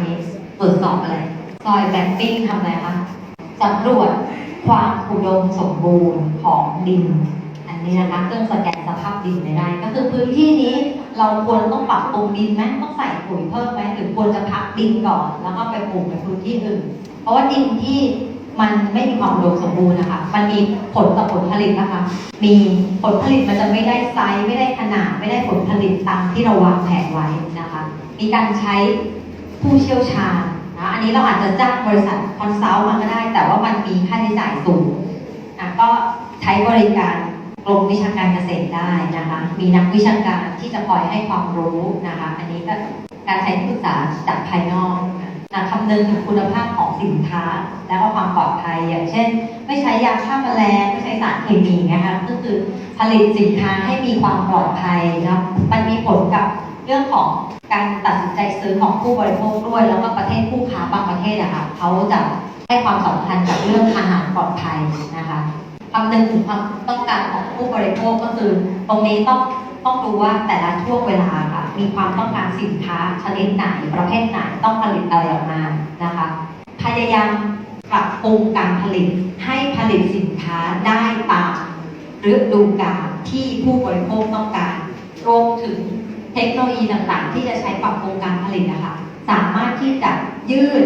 ไว้ทำอะไรคะอันนี้ตรวจสอบอะไรซอยแบปปิ้งทำอะไรคะสำรวจความอุดมสมบูรณ์ของดิน อันนี้นะคะเครื่องสแกนสภาพดินไร่ก็คือพื้นที่นี้เราควรต้องปรับปรุงดินไหมต้องใส่ปุ๋ยเพิ่มไหมหรือควรจะพักดินก่อน แล้วก็ไปปลูกในพื้นที่อื่น เพราะว่าดินที่มันไม่มีความอุดมสมบูรณ์นะคะ มันมีผลต่อผลผลิตนะคะ มีผลผลิตมันจะไม่ได้ไซส์ไม่ได้ขนาด ไม่ได้ผลผลิตตามที่เราวางแผนไว้นะคะ มีการใช้ ผู้เชี่ยวชาญนะอันนี้เราอาจจะจ้างบริษัทคอนซัลท์มาก็ได้ แต่ว่ามันมีค่าใช้จ่ายสูงนะก็ใช้บริการกรมวิชาการเกษตรได้นะคะ มีนักวิชาการที่จะคอยให้ความรู้นะคะ อันนี้ก็การใช้ที่ปรึกษาจากภายนอกนะคำนึงถึงคุณภาพของสินค้า และก็ความปลอดภัย อย่างเช่น ไม่ใช้ยาฆ่าแมลงไม่ใช้สารเคมีนะคะก็คือผลิตสินค้าให้มีความปลอดภัยนะมันมีผลกับ เรื่องของการตัดสินใจซื้อของผู้บริโภคด้วย แล้วก็ประเทศผู้ค้าบางประเทศอะค่ะเขาจะให้ความสำคัญกับเรื่องอาหารปลอดภัยนะคะคำนึงถึงความต้องการของผู้บริโภคก็คือตรงนี้ต้องต้องดูว่าแต่ละช่วงเวลาค่ะมีความต้องการสินค้าชนิดไหนประเภทไหนต้องผลิตอะไรออกมานะคะพยายามปรับปรุงการผลิตให้ผลิตสินค้าได้ตามฤดูกาลที่ผู้บริโภคต้องการรวมถึง เทคโนโลยีต่างๆ ที่จะใช้ปรับปรุงการผลิตนะคะ สามารถที่จะยืด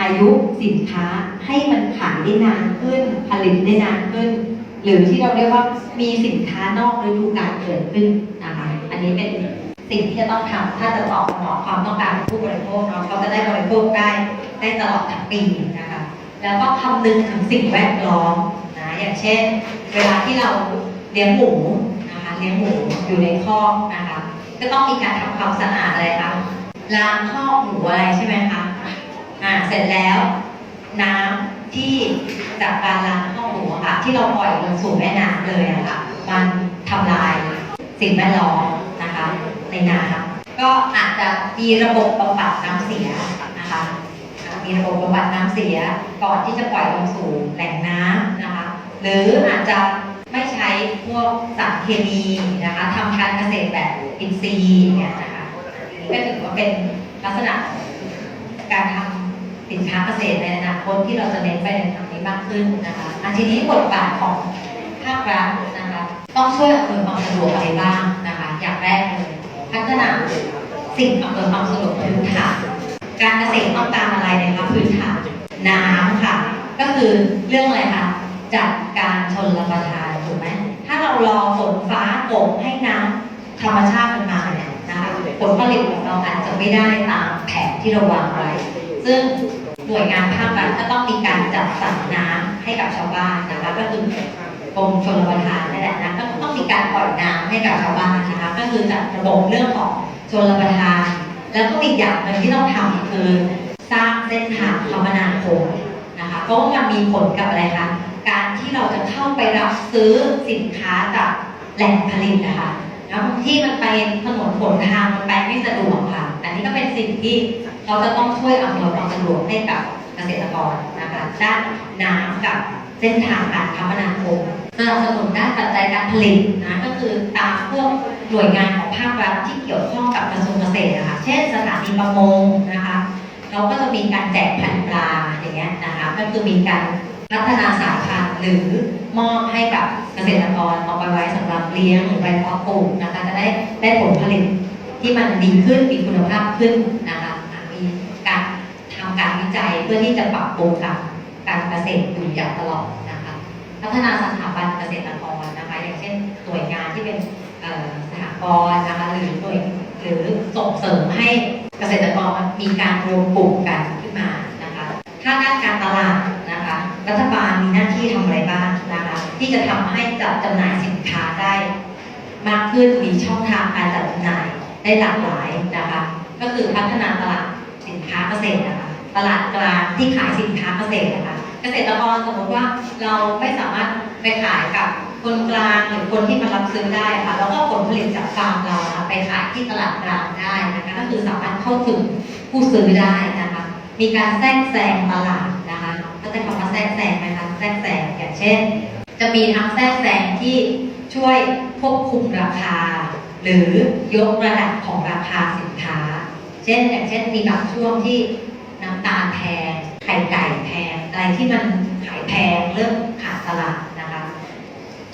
อายุสินค้าให้มันขายได้นานขึ้น ผลิตได้นานขึ้น หรือที่เราเรียกว่ามีสินค้านอกฤดูกาลเกิดขึ้นนะคะ อันนี้เป็นสิ่งที่จะต้องทำถ้าจะตอบสนองความต้องการของผู้บริโภคเนาะเขาจะได้บริโภคได้ได้ตลอดทั้งปีนะคะ แล้วก็คำนึงถึงสิ่งแวดล้อมนะอย่างเช่น เวลาที่เราเลี้ยงหมูนะคะเลี้ยงหมูอยู่ในคอกนะคะ ก็ต้องมีการทำความสะอาดอะไรคะล้างคอหมูอะไรใช่ไหมคะอ่าเสร็จแล้ว น้ำที่จากการล้างคอหมูค่ะ ที่เราปล่อยลงสู่แม่น้ำเลยอะค่ะมันทำลายสิ่งแวดล้อมนะคะ ในน้ำก็อาจจะมีระบบบำบัดน้ำเสียนะคะมีระบบบำบัดน้ำเสียก่อนที่จะปล่อยลงสู่แหล่งน้ำนะคะ หรืออาจจะ ไม่ใช้พวกสารเคมีนะคะทำการเกษตรแบบอินทรีย์เนี่ยนะคะนนี้ก็ถือว่าเป็นลักษณะการทำสินค้าเกษตรในอนาคตที่เราจะเน้นไปในทางนี้มากขึ้นนะคะอันทีนี้บทบาทของภาครัฐนะคะต้องช่วยอำนวยความสะดวกอะไรบ้างนะคะอย่างแรกเลยพัฒนาสิ่งอำนวยความสะดวกพื้นฐานการเกษตรต้องการอะไรนะคะพื้นฐานน้ำค่ะ ก็คือเรื่องอะไรคะจัดการชนรับประทานถูกไหมถ้า เรารอฝนฟ้าตกให้น้ำธรรมชาติมันมาเนี่ยนะคะผลผลิตของเราอาจจะไม่ได้ตามแผนที่เราวางไว้ ซึ่งหน่วยงานภาครัฐก็ต้องมีการจัดสรรน้ำให้กับชาวบ้านนะคะก็คือกรมชลประทานนั่นแหละนะก็ต้องมีการปล่อยน้ำให้กับชาวบ้านนะคะก็คือจัดระบบเรื่องของชลประทาน แล้วก็อีกอย่างหนึ่งที่ต้องทำคือสร้างเส้นทางคมนาคมนะคะเพราะว่ามันมีผลกับอะไรคะ การที่เราจะเข้าไปรับซื้อสินค้าจากแหล่งผลิตนะคะแล้วบางที่มันไปถนนหนทางมันไปไม่สะดวกค่ะอันนี้ก็เป็นสิ่งที่เราจะต้องช่วยอำนวยความสะดวกให้กับเกษตรกรนะคะด้านน้ำกับเส้นทางการคมนาคมสนับสนุนด้านปัจจัยการผลิตนะก็คือตามพวกหน่วยงานของภาครัฐที่เกี่ยวข้องกับกระทรวงเกษตรนะคะเช่นสถานีประมงนะคะ เราก็จะมีการแจกพันปลาอย่างเงี้ยนะคะก็คือมีการ พัฒนาสายพันธุ์หรือมอบให้กับเกษตรกรเอาไปไว้สำหรับเลี้ยงหรือไปเพาะปลูกนะคะจะได้ได้ผลผลิตที่มันดีขึ้นมีคุณภาพขึ้นนะคะมีการทำการวิจัยเพื่อที่จะปรับปรุงกับการเกษตรอยู่อย่างตลอดนะคะพัฒนาสถาบันเกษตรกรนะคะอย่างเช่นหน่วยงานที่เป็นสหกรณ์นะคะหรือหน่วยหรือส่งเสริมให้เกษตรกรมีการรวมกลุ่มกันขึ้นมานะคะถ้าด้านการตลาด รัฐบาลมีหน้าที่ทำอะไรบ้างนะคะที่จะทำให้จัดจำหน่ายสินค้าได้ มากขึ้นมีช่องทางการจัดจำหน่ายได้หลากหลายนะคะก็คือพัฒนาตลาดสินค้าเกษตรนะคะตลาดกลางที่ขายสินค้าเกษตรนะคะเกษตรกรสมมติว่าเราไม่สามารถไปขายกับคนกลางหรือคนที่มารับซื้อได้ค่ะแล้วก็ผลผลิตจากฟาร์มเราไปขายที่ตลาดกลางได้นะคะก็คือสามารถเข้าถึงผู้ซื้อได้นะคะมีการแทรกแซงตลาด นะคะก็จะคำว่าแทรกแซงนะคะแทรกแซงอย่างเช่น จะมีทั้งแทรกแซงที่ช่วยควบคุมราคา หรือยกระดับของราคาสินค้า เช่นอย่างเช่นมีบางช่วงที่น้ำตาลแพงไข่ไก่แพงอะไรที่มันขายแพงเริ่มขาดตลาดนะคะ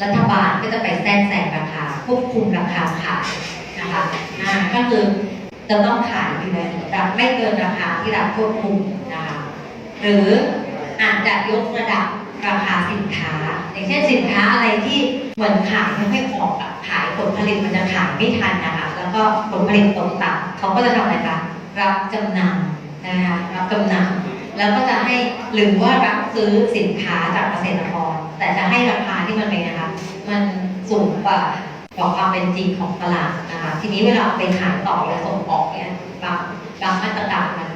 รัฐบาลก็จะไปแทรกแซงราคาควบคุมราคาขายนะคะอ่าก็คือจะต้องขายอยู่ในระดับไม่เกินราคาที่รัฐควบคุมนะคะหรือ อาจจะยกระดับราคาสินค้า อย่างเช่นสินค้าอะไรที่เหมือนขายไม่ค่อยออกอะขายผลผลิตมันจะขายไม่ทันนะคะแล้วก็ผลผลิตตกต่ำเขาก็จะทำอะไรคะรับจำนำนะคะรับจำนำแล้วก็จะให้หรือว่ารับซื้อสินค้าจากเกษตรกรแต่จะให้ราคาที่มันเป็นนะคะมันสูงกว่ากว่าความเป็นจริงของตลาดนะคะทีนี้เวลาเอาไปขายต่อและส่งออกเนี่ยบางบางมาตรการมัน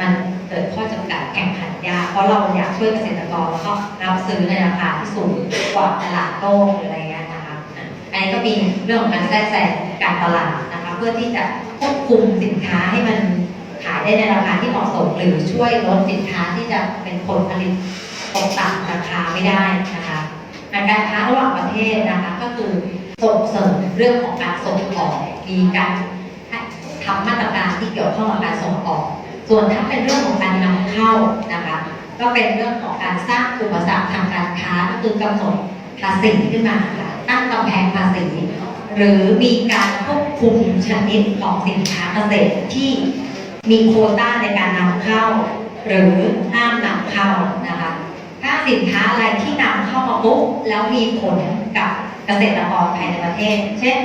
มันเกิดข้อจำกัดแข่งขันยากเพราะเราอยากช่วยเกษตรกรแล้วก็รับซื้อในราคาที่สูงกว่าตลาดโลกหรืออะไรเงี้ยนะคะอะอันนี้ก็มีเรื่องของการแทรกแซงการตลาดนะคะเพื่อที่จะควบคุมสินค้าให้มันขายได้ในราคาที่เหมาะสม หรือช่วยลดสินค้าที่จะเป็นผลผลิตตกต่ำราคาไม่ได้นะคะการค้าระหว่างประเทศนะคะก็คือส่งเสริมเรื่องของการส่งออกมีการทำมาตรการที่เกี่ยวข้องกับการส่งออก ส่วนถ้าเป็นเรื่องของการนำเข้านะคะ ก็เป็นเรื่องของการสร้างอุปสรรคทางการค้าก็คือกำหนดภาษีขึ้นมาค่ะตั้งกำแพงภาษีหรือมีการควบคุมชนิดของสินค้าเกษตรที่มีโคต้าในการนำเข้า หรือห้ามนำเข้านะคะถ้าสินค้าอะไรที่นำเข้ามาปุ๊บแล้วมีผลกับเกษตรกรภายในประเทศ เช่น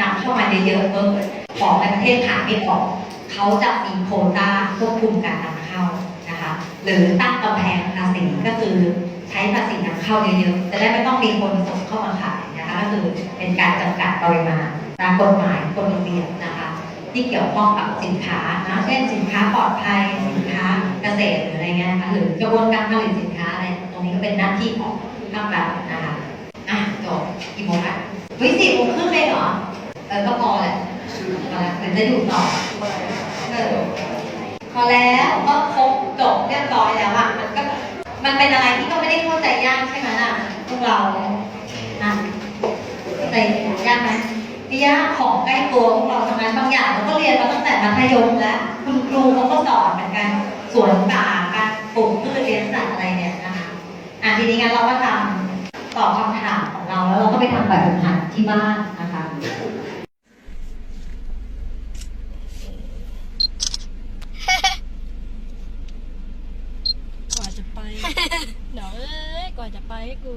นำเข้ามาเยอะๆเออของในประเทศขายไม่ออก เขาจะมีโควต้าควบคุมการนำเข้านะคะ หรือตั้งกำแพงภาษีก็คือใช้ภาษีนำเข้าเยอะๆจะได้ไม่ต้องมีคนส่งเข้ามาขายนะคะก็คือเป็นการจำกัดปริมาณตามกฎหมายกฎระเบียบนะคะ ที่เกี่ยวข้องกับสินค้านะเช่นสินค้าปลอดภัยสินค้าเกษตรหรืออะไรเงี้ยนะคะหรือกระบวนการผลิตสินค้าอะไรตรงนี้ก็เป็นหน้าที่ของภาครัฐนะคะอะจบกี่โมงละเฮ้ยสี่โมงครึ่งเลยเหรอเออก็พอแหละพอแล้วหรือจะอยู่ต่อเออพอแล้วก็ครบจบเรียบร้อยแล้วอะมันก็มันเป็นอะไรที่ก็ไม่ได้เข้าใจยากใช่ไหมล่ะพวกเรานะเข้าใจยากไหมไม่ยากของใกล้ตัวพวกเราทำงานบางอย่างเราก็เรียนมาตั้งแต่มัธยมแล้ว คุณครูเขาก็สอนเหมือนกันสวนป่าการปลูกพืชเลี้ยงสัตว์อะไรเนี่ยนะคะอะทีนี้งั้นเราก็ทำตอบคำถามของเราแล้วเราก็ไปทำแบบฝึกหัดที่บ้านนะคะ กว่าจะไป เดี๋ยวเอ้ยก่อนจะไปให้กู